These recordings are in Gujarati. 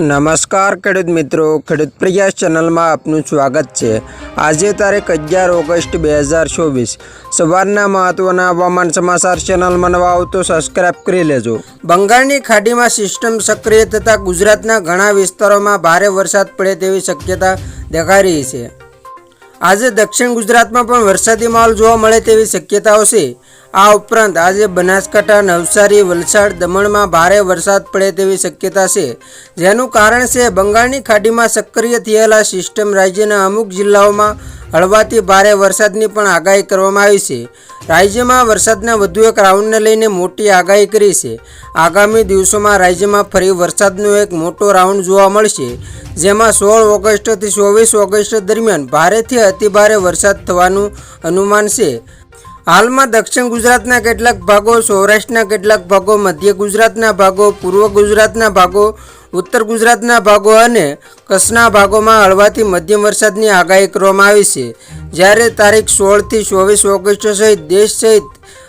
નમસ્કાર, ખેડૂત મિત્રો. ખેડૂત પ્રયાસ ચેનલમાં આપનું સ્વાગત છે. આજે તારીખ અગિયાર ઓગસ્ટ બે હજાર ચોવીસ. સવારના મહત્વના હવામાન સમાચાર ચેનલમાં નવા આવતો સબસ્ક્રાઇબ કરી લેજો. બંગાળની ખાડીમાં સિસ્ટમ સક્રિય થતાં ગુજરાતના ઘણા વિસ્તારોમાં ભારે વરસાદ પડે તેવી શક્યતા દેખાઈ રહી છે. આજે દક્ષિણ ગુજરાતમાં પણ વરસાદી માહોલ જોવા મળે તેવી શક્યતાઓ છે. આ ઉપરાંત આજે બનાસકાંઠા, નવસારી, વલસાડ દમણમાં ભારે વરસાદ પડે તેવી શક્યતા છે. જેનું કારણ છે બંગાળની ખાડીમાં સક્રિય થયેલા સિસ્ટમ રાજ્યના અમુક જિલ્લાઓમાં હળવાથી ભારે વરસાદની પણ આગાહી કરવામાં આવી છે. રાજ્યમાં વરસાદના વધુ એક રાઉન્ડને લઈને મોટી આગાહી કરી છે. આગામી દિવસોમાં રાજ્યમાં ફરી વરસાદનો એક મોટો રાઉન્ડ જોવા મળશે, જેમાં સોળ ઓગસ્ટથી ચોવીસ ઓગસ્ટ દરમિયાન ભારેથી અતિભારે વરસાદ થવાનું અનુમાન છે. હાલમાં દક્ષિણ ગુજરાતના કેટલાક ભાગો, સૌરાષ્ટ્રના કેટલાક ભાગો, મધ્ય ગુજરાતના ભાગો, પૂર્વ ગુજરાતના ભાગો, ઉત્તર ગુજરાતના ભાગો અને કચ્છના ભાગોમાં હળવાથી મધ્યમ વરસાદની આગાહી કરવામાં આવી છે. જ્યારે તારીખ સોળથી ચોવીસ ઓગસ્ટ સહિત દેશ સહિત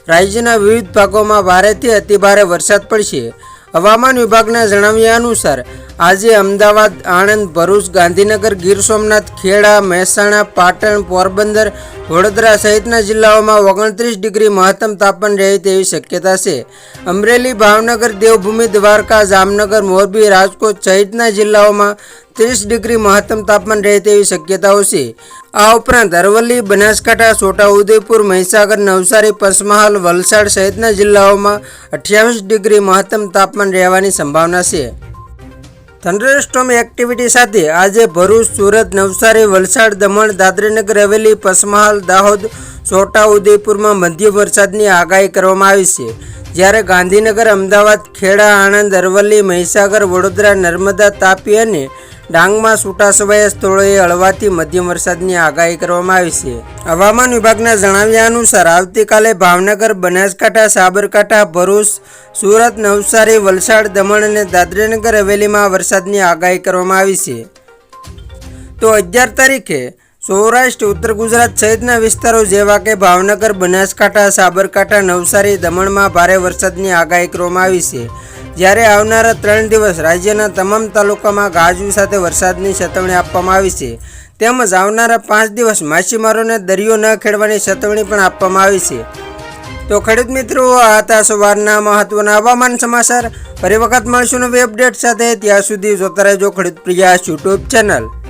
રાજ્યના વિવિધ ભાગોમાં ભારેથી અતિભારે વરસાદ પડશે. હવામાન વિભાગના જણાવ્યા અનુસાર આજે અમદાવાદ, આણંદ, ભરૂચ, ગાંધીનગર, ગીર સોમનાથ, ખેડા, મહેસાણા, પાટણ, પોરબંદર, વડોદરા સહિતના જિલ્લાઓમાં ઓગણત્રીસ ડિગ્રી મહત્તમ તાપમાન રહે તેવી શક્યતા છે. અમરેલી, ભાવનગર, દેવભૂમિ, દ્વારકા, જામનગર, મોરબી, રાજકોટ સહિતના જિલ્લાઓમાં ત્રીસ ડિગ્રી મહત્તમ તાપમાન રહે તેવી શક્યતાઓ છે. આ ઉપરાંત અરવલ્લી, બનાસકાંઠા, છોટાઉદેપુર, મહીસાગર, નવસારી, પંચમહાલ, વલસાડ સહિતના જિલ્લાઓમાં અઠ્યાવીસ ડિગ્રી મહત્તમ તાપમાન રહેવાની સંભાવના છે. થંડરસ્ટોમ એક્ટિવિટી સાથે આજે ભરૂચ, સુરત, નવસારી, વલસાડ, દમણ, દાદરીનગર, હવેલી, પસમહાલ, દાહોદ છોટાઉદેપુરમાં મધ્ય વરસાદની આગાહી કરવામાં આવી છે. જ્યારે ગાંધીનગર, અમદાવાદ, ખેડા, આણંદ, અરવલ્લી, મહીસાગર, વડોદરા, નર્મદા, તાપી અને ડાંગમાં છૂટાછવાયા સ્થળોએ હળવાથી મધ્યમ વરસાદની આગાહી કરવામાં આવી છે. હવામાન વિભાગના જણાવ્યા અનુસાર, આવતીકાલે ભાવનગર, બનાસકાંઠા, સાબરકાંઠા, ભરૂચ, સુરત, નવસારી, વલસાડ, દમણ અને દાદરાનગર હવેલીમાં વરસાદની આગાહી કરવામાં આવી છે. તો અગિયાર તારીખે સૌરાષ્ટ્ર, ઉત્તર ગુજરાત સહિતના વિસ્તારો જેવા કે ભાવનગર, બનાસકાંઠા, સાબરકાંઠા, નવસારી દમણમાં ભારે વરસાદની આગાહી કરવામાં આવી છે. જ્યારે આવનારા ત્રણ દિવસ રાજ્યના તમામ તાલુકામાં ગાજવી સાથે વરસાદની ચેતવણી આપવામાં આવી છે. તેમજ આવનારા પાંચ દિવસ માછીમારોને દરિયો ન ખેડવાની ચેતવણી પણ આપવામાં આવી છે. તો ખેડૂત મિત્રો, આ હતા સવારના મહત્વના હવામાન સમાચાર. ફરી વખત મળશું નવી અપડેટ સાથે. ત્યાં સુધી જોતા રહેજો ખેડૂત પ્રિયા યુટ્યુબ ચેનલ.